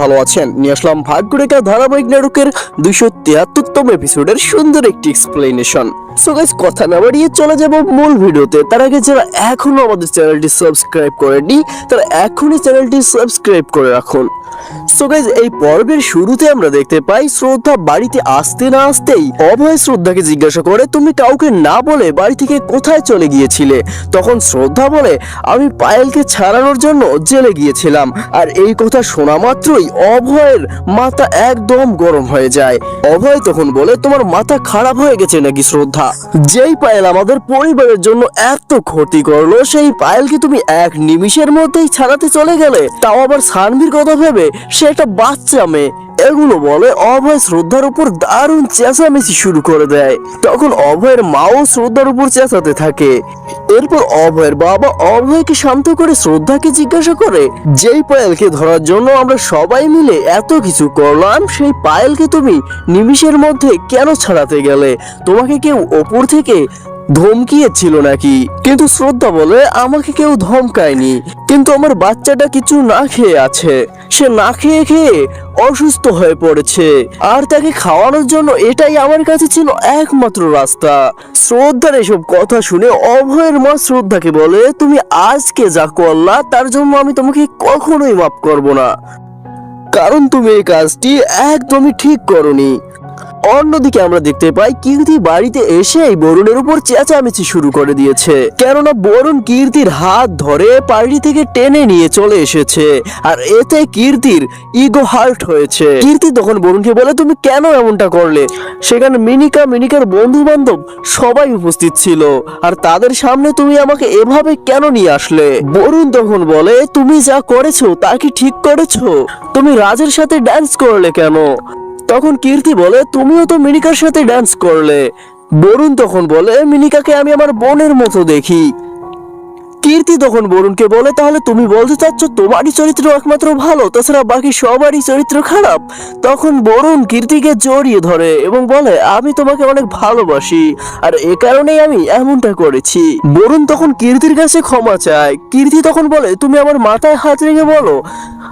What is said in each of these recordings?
ভালো আছেন? নিয়ে আসলাম ভাগ্যরেখা ধারাবাহিক নাটকের দুইশো তিয়াত্তরতম এপিসোডের সুন্দর একটি এক্সপ্লেনেশন সো গাইস কথা না বাড়িয়ে চলে যাব মূল ভিডিওতে। তার আগে যারা এখনও আমাদের চ্যানেলটি সাবস্ক্রাইব করেনি তারা এখনই চ্যানেলটি সাবস্ক্রাইব করে রাখুন। সো গাইজ এই পর্বের শুরুতে আমরা দেখতে পাই, শ্রদ্ধা বাড়িতে আসতে না আসতেই অভয় শ্রদ্ধাকে জিজ্ঞাসা করে, তুমি কাউকে না বলে বাড়ি থেকে কোথায় চলে গিয়েছিলে? তখন শ্রদ্ধা বলে, আমি পায়েলকে ছাড়ানোর জন্য জেলে গিয়েছিলাম। আর এই কথা শোনা মাত্রই অভয়ের মাথা একদম গরম হয়ে যায়। অভয় তখন বলে, তোমার মাথা খারাপ হয়ে গেছে নাকি শ্রদ্ধা? যেই পায়েল আমাদের পরিবারের জন্য এত ক্ষতি করল, সেই পায়েলকে তুমি এক নিমিষের মধ্যেই ছাড়াতে চলে গেলে? তাও আবার সানভির কথা ভেবে, সে একটা বাচ্চা মেয়ে। এগুলো বলে অভয় শ্রদ্ধার উপর দারুণ চেঁচামেচি শুরু করে দেয়। তখন অভয়ের মাও শ্রদ্ধার উপর চেঁচাতে থাকে। এরপর অভয়ের বাবা অভয়কে শান্ত করে শ্রদ্ধাকে জিজ্ঞাসা করে, যেই পায়েলকে ধরার জন্য আমরা সবাই মিলে এত কিছু করলাম, সেই পায়েলকে তুমি নিমিষের মধ্যে কেন ছাড়াতে গেলে? তোমাকে কেউ ওপর থেকে ধমকিয়েছিল নাকি? কিন্তু শ্রদ্ধা বলে আমাকে কেউ ধমকায়নি। কিন্তু আমার বাচ্চাটা কিছু না খেয়ে আছে। সে না খেয়ে খেয়ে অসুস্থ হয়ে পড়েছে। আর তাকে খাওয়ানোর জন্য এটাই আমার কাছে ছিল একমাত্র রাস্তা। শ্রদ্ধার এসব কথা শুনে অভয়ের মা শ্রদ্ধাকে বলে, তুমি আজকে যা করলা, তার জন্য আমি তোমাকে কখনোই মাফ করব না। কারণ তুমি এই কাজটি একদমই ঠিক করনি। অন্যদিকে আমরা দেখতে পাই কীর্তি বাড়িতে এসেই বরুণের উপর চেঁচামেচি শুরু করে দিয়েছে। কেননা বরুণ কীর্তির হাত ধরে পার্টি থেকে টেনে নিয়ে চলে এসেছে, আর এতে কীর্তির ইগো হার্ট হয়েছে। কীর্তি তখন বরুণকে বলে, তুমি কেন এমনটা করলে? সেখানে মিনিকা, মিনিকার বন্ধু বান্ধব সবাই উপস্থিত ছিল, আর তাদের সামনে তুমি আমাকে এভাবে কেন নিয়ে আসলে? বরুণ তখন বলে, তুমি যা করেছ তা কি ঠিক করেছ? তুমি রাজের সাথে ড্যান্স করলে কেন? তখন কীর্তি বলে, তুমিও তো মিনিকার সাথে ডান্স করলে। বরুণ তখন বলে, মিনিকাকে আমি আমার বোনের মতো দেখি। কীর্তি তখন বরুণকে বলে, তাহলে তুমি বলতে চাচ্ছ তোমারই চরিত্র একমাত্র ভালো, তাছাড়া বাকি সবারই চরিত্র খারাপ? তখন বরুণ কীর্তিকে জড়িয়ে ধরে এবং বলে, আমি তোমাকে অনেক ভালোবাসি, আর এ কারণেই আমি এমনটা করেছি। বরুণ তখন কীর্তির কাছে ক্ষমা চায়। কীর্তি তখন বলে, তুমি আমার মাথায় হাত রেখে বলো,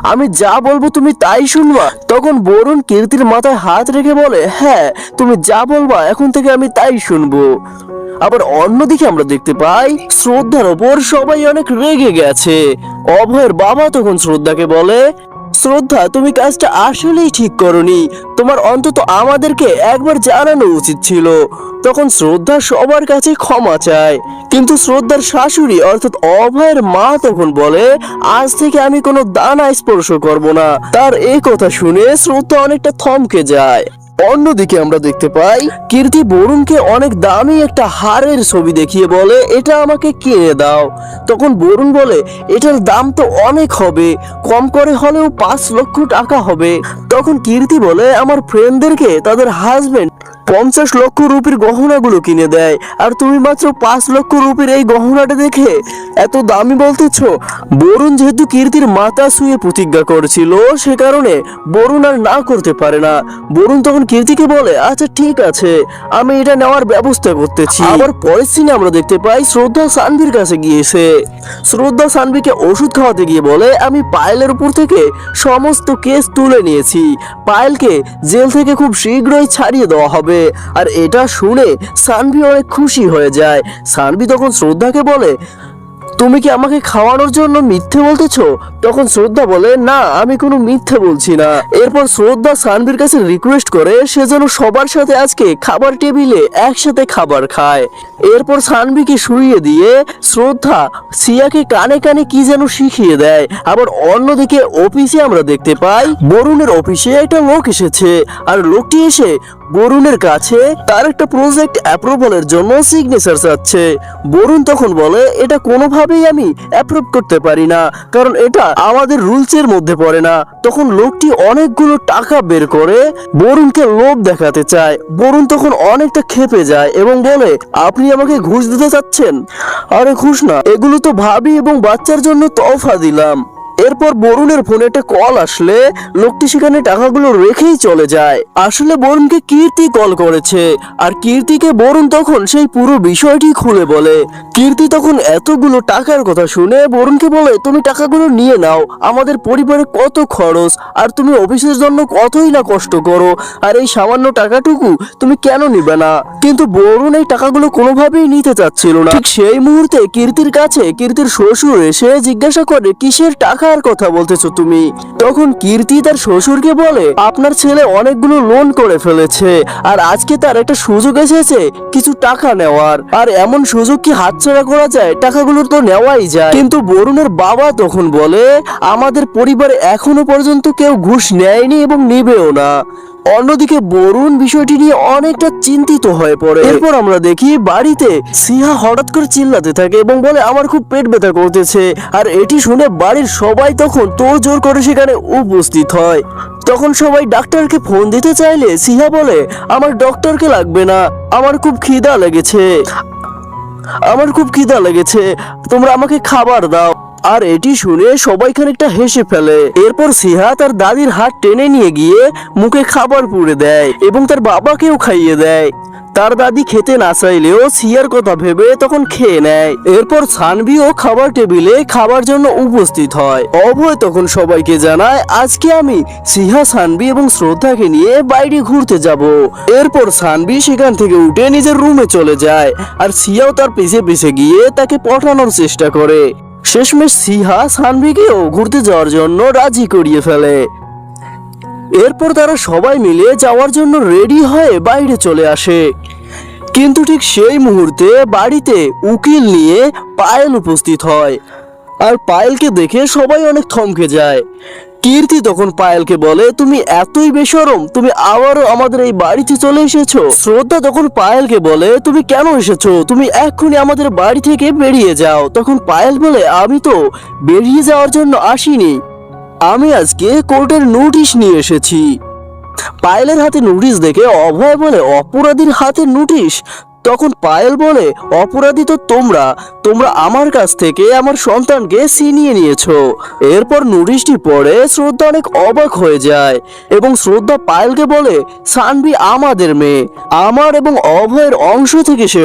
আমি যা বলব তুমি তাই শুনবা। তখন বরুণ কীর্তির মাথায় হাত রেখে বলে হ্যাঁ তুমি যা বলবা এখন থেকে আমি তাই শুনব। আবার অন্যদিকে আমরা দেখতে পাই, শ্রদ্ধার ওপর সবাই অনেক রেগে গেছে। অভয়ের বাবা তখন শ্রদ্ধাকে বলে, শ্রদ্ধা, তুমি কাজটা আসলেই ঠিক করনি। তোমার অন্তত আমাদেরকে একবার জানানো উচিত ছিল। তখন শ্রদ্ধা সবার কাছে ক্ষমা চায়। কিন্তু শ্রদ্ধার শাশুড়ি, অর্থাৎ অভয়ের মা তখন বলে, আজ থেকে আমি কোনো দানা স্পর্শ করব না। তার এই কথা শুনে শ্রদ্ধা অনেকটা থমকে যায়। অন্যদিকে আমরা দেখতে পাই, কীর্তি বরুণকে অনেক দামি একটা হারের ছবি দেখিয়ে বলে, এটা আমাকে কিনে দাও? তখন বরুণ বলে, এটার দাম তো অনেক হবে, কম করে হলেও পাঁচ লক্ষ টাকা হবে। তখন কীর্তি বলে, আমার ফ্রেন্ডদেরকে তাদের হাজবেন্ড পঞ্চাশ লক্ষ রুপির গহনাগুলো কিনে দেয়। আর তুমি মাত্র পাঁচ লক্ষ রুপির এই গহনাটা দেখে এত দামি বলতেছ? বরুণ যেহেতু কীর্তির মাথা শুয়ে প্রতিজ্ঞা করেছিল, সে কারণে বরুণ আর না করতে পারে না। বরুণ তখন কীর্তিকে বলে আচ্ছা ঠিক আছে, আমি এটা নেওয়ার ব্যবস্থা করতেছি। আবার পরের সিনে আমরা দেখতে পাই শ্রদ্ধা সানভির কাছে গিয়েছে শ্রদ্ধা সানভিকে ওষুধ খাওয়াতে গিয়ে বলে, আমি পায়েলের উপর থেকে সমস্ত কেস তুলে নিয়েছি। পায়েলকে জেল থেকে খুব শীঘ্রই ছাড়িয়ে দেওয়া হবে। আর এটা শুনে সানভি অনেক খুশি হয়ে যায়। সানভি তখন শ্রদ্ধাকে বলে, তুমি কি আমাকে খাওয়ানোর জন্য মিথ্যে বলতেছো? তখন শ্রদ্ধা বলে, না, আমি কোনো মিথ্যে বলছি না। এরপর শ্রদ্ধা সানভির কাছে রিকোয়েস্ট করে, সে যেন সবার সাথে আজকে খাবার টেবিলে একসাথে খাবার খায়। এরপর সানভিকে শুইয়ে দিয়ে, শ্রদ্ধা, সিয়াকে কানে কানে কি যেন শিখিয়ে দেয়। আবার অন্যদিকে অফিসে আমরা দেখতে পাই, বরুণের অফিসে একটা লোক এসেছে। আর লোকটি এসে বরুণের কাছে তার একটা প্রজেক্ট অ্যাপ্রুভালের জন্য সিগনেচার চাচ্ছে। বরুণ তখন বলে, এটা কোনোভাবেই আমি অ্যাপ্রুভ করতে পারি না। কারণ এটা আমাদের রুলসের মধ্যে পড়ে না। তখন লোকটি অনেকগুলো টাকা বের করে বরুণকে লোভ দেখাতে চায়। বরুণ তখন অনেকটা খেপে যায় এবং বলে, আপনি আমাকে ঘুষ দিতে চাচ্ছেন? আরে, ঘুষ না, এগুলো তো ভাবি এবং বাচ্চার জন্য তফা দিলাম। এরপর বরুণের ফোনে একটা কল আসলে লোকটি সেখানে টাকাগুলো রেখেই চলে যায়। আসলে বরুণকে কীর্তি কল করেছে, আর কীর্তিকে বরুণ তখন সেই পুরো বিষয়টি খুলে বলে। কীর্তি তখন এতগুলো টাকার কথা শুনে বরুণকে বলে, তুমি টাকাগুলো নিয়ে নাও, আমাদের পরিবারে কত খরচ, আর তুমি অফিসের জন্য কতই না কষ্ট করো, আর এই সামান্য টাকাটুকু তুমি কেন নিবে না? কিন্তু বরুণ এই টাকাগুলো কোনোভাবেই নিতে চাচ্ছিল না। ঠিক সেই মুহূর্তে কীর্তির কাছে কীর্তির শ্বশুর এসে জিজ্ঞাসা করে, কিসের টাকার কথা বলতেছো তুমি। তখন কীর্তি তার শ্বশুরকে বলে, আপনার ছেলে অনেকগুলো লোন করে ফেলেছে, আর আজকে তার একটা সুযোগ এসেছে, কিছু টাকা নেওয়ার। আর এমন সুযোগ কি হাতছাড়া করা যায়? টাকাগুলো তো নেওয়াই যায়। কিন্তু বরুণের বাবা তখন বলে, আমাদের পরিবারে এখনও পর্যন্ত কেউ ঘুষ নেয়নি এবং নিবেও না। অন্যদিকে বরুণ বিষয়টি নিয়ে অনেকটা চিন্তিত হয়ে পড়ে। এরপর আমরা দেখি বাড়িতে সিহা হঠাৎ করে চিল্লাতে থাকে এবং বলে, আমার খুব পেট ব্যথা করতেছে। আর এটি শুনে বাড়ির সবাই তখন তোর জোর করে সেখানে উপস্থিত হয়। তখন সবাই ডাক্তারকে ফোন দিতে চাইলে সিহা বলে, আমার ডক্টরকে লাগবে না। আমার খুব খিদা লেগেছে। আমার খুব খিদা লেগেছে। তোমরা আমাকে খাবার দাও। আর এটি শুনে সবাই খানিকটা হেসে ফেলে। এরপর সিহা তার দাদির হাত টেনে নিয়ে গিয়ে মুখে খাবার পুড়ে দেয় এবং তার বাবাকেও খাইয়ে দেয়। তার দাদি খেতে না চাইলেও সিয়ার কথা ভেবে তখন খেয়ে নেয়। এরপর সানভিও খাবার টেবিলে খাবার জন্য উপস্থিত হয়। অভয় তখন সবাইকে জানায়, আজকে আমি সিহা, সানভি এবং শ্রদ্ধাকে নিয়ে বাইরে ঘুরতে যাব। এরপর সানভি সেখান থেকে উঠে নিজের রুমে চলে যায় আর সিয়াও তার পিছে পিছে গিয়ে তাকে পটানোর চেষ্টা করে। শেষমেশ সিহা সানভিকেও ঘুরতে যাওয়ার জন্য রাজি করিয়ে ফেলে। এরপর তারা সবাই মিলে যাওয়ার জন্য রেডি হয়ে বাইরে চলে আসে। কিন্তু ঠিক সেই মুহূর্তে বাড়িতে উকিল নিয়ে পায়েল উপস্থিত হয়। আর পায়েলকে দেখে সবাই অনেক থমকে যায়। কীর্তি তখন পায়েলকে বলে, তুমি এতই বেশরম, তুমি আবারও আমাদের এই বাড়িতে চলে এসেছ? শ্রদ্ধা তখন পায়েলকে বলে, তুমি কেন এসেছ? তুমি এক্ষুনি আমাদের বাড়ি থেকে বেরিয়ে যাও। তখন পায়েল বলে, আমি তো বেরিয়ে যাওয়ার জন্য আসিনি। আমি আজকে কোর্টের নোটিশ নিয়ে এসেছি। পায়েলের হাতে নোটিশ দেখে অভয় বলে, অপরাধীর হাতে নোটিশ তখন পায়েল বলে, অপরাধী তো তোমরা। তোমরা আমার কাছ থেকে আমার সন্তানকে ছিনিয়ে নিয়েছ। এরপর নোটিশটি পড়ে শ্রদ্ধা অনেক অবাক হয়ে যায় এবং শ্রদ্ধা পায়েলকে বলে, সানভি আমাদের মেয়ে। আমার এবং অভয়ের অংশ থেকে সে